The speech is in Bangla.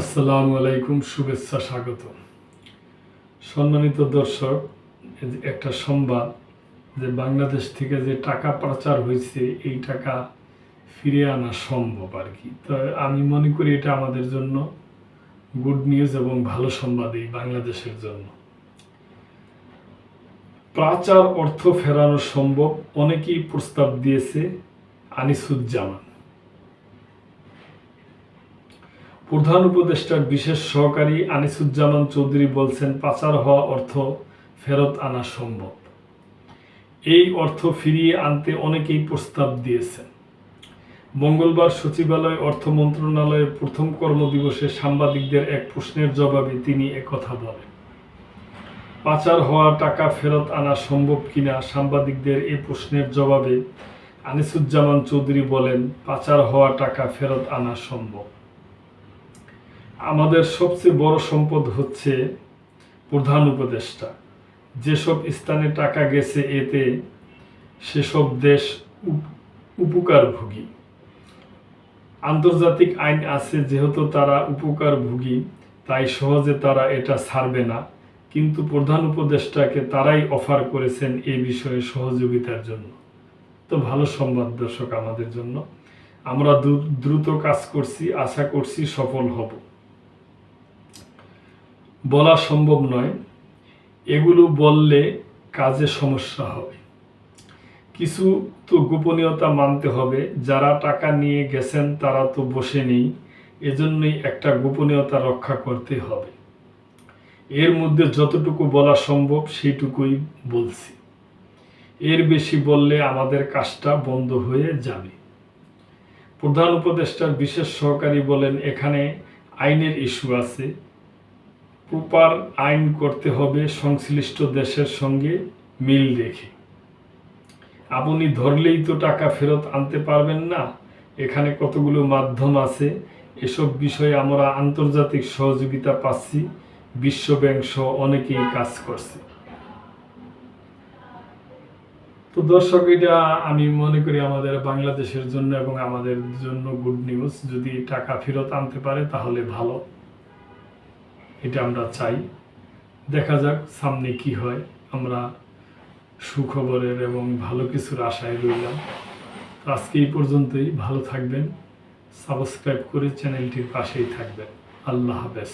আসসালামু আলাইকুম, শুভেচ্ছা স্বাগত সম্মানিত দর্শক একটা সংবাদ যে বাংলাদেশ থেকে যে টাকা পাচার হয়েছে, এই টাকা ফিরে আনা সম্ভব আর কি। তো আমি মনে করি এটা আমাদের জন্য গুড নিউজ এবং ভালো সংবাদ এই বাংলাদেশের জন্য। পাচার অর্থ ফেরানো সম্ভব, অনেকেই প্রস্তাব দিয়েছে আনিসুজ্জামান। প্রধান উপদেষ্টার বিশেষ সহকারী আনিসুজ্জামান চৌধুরী বলছেন, পাচার হওয়া অর্থ ফেরত আনা সম্ভব। এই অর্থ ফিরিয়ে আনতে অনেকেই প্রস্তাব দিয়েছেন। মঙ্গলবার সচিবালয় অর্থ মন্ত্রণালয়ের প্রথম কর্মদিবসে সাংবাদিকদের এক প্রশ্নের জবাবে তিনি একথা বলেন, পাচার হওয়া টাকা ফেরত আনা সম্ভব কিনা? সাংবাদিকদের এই প্রশ্নের জবাবে আনিসুজ্জামান চৌধুরী বলেন, পাচার হওয়া টাকা ফেরত আনা সম্ভব। আমাদের সবচেয়ে বড় সম্পদ হচ্ছে প্রধান উপদেষ্টা। যেসব স্থানে টাকা গেছে এতে, সেসব দেশ উপ- উপকারভোগী। আন্তর্জাতিক আইন আছে, যেহেতু তারা উপকার উপকারভোগী, তাই সহজে তারা এটা ছাড়বে না। কিন্তু প্রধান উপদেষ্টাকে তারাই অফার করেছেন এই বিষয়ে সহযোগিতার জন্য। তো ভালো সংবাদ দর্শক আমাদের জন্য। আমরা দ্রু- দ্রুত কাজ করছি, আশা করছি সফল হব। বলা সম্ভব নয়। এগুলো বললে কাজে সমস্যা হবে। কিছু তো গোপনীয়তা মানতে হবে। যারা টাকা নিয়ে গেছেন, তারা তো বসে নেই। এজন্যই একটা গোপনীয়তা রক্ষা করতে হবে। এর মধ্যে যতটুকু বলা সম্ভব, সেইটুকুই বলছি। এর বেশি বললে আমাদের কাজটা বন্ধ হয়ে যাবে। প্রধান উপদেষ্টার বিশেষ সহকারী বলেন, এখানে আইনের ইস্যু আছে। প্রপার আইন করতে হবে সংশ্লিষ্ট দেশের সঙ্গে মিল রেখে। আপনি ধরলেই তো টাকা ফেরত আনতে পারবেন না। এখানে কতগুলো মাধ্যম আছে? এসব বিষয়ে আমরা আন্তর্জাতিক সহযোগিতা পাচ্ছি। বিশ্বব্যাংক সহ অনেকেই কাজ করছে। তো দর্শক, এটা আমি মনে করি আমাদের বাংলাদেশের জন্য এবং আমাদের জন্য গুড নিউজ যদি টাকা ফেরত আনতে পারে তাহলে ভালো। এটা আমরা চাই। দেখা যাক সামনে কি হয়। আমরা সুখবরের এবং ভালো কিছুর আশায় রইলাম। আজকে এই পর্যন্তই। ভালো থাকবেন। সাবস্ক্রাইব করে চ্যানেলটির পাশেই থাকবেন। আল্লাহ হাফেজ।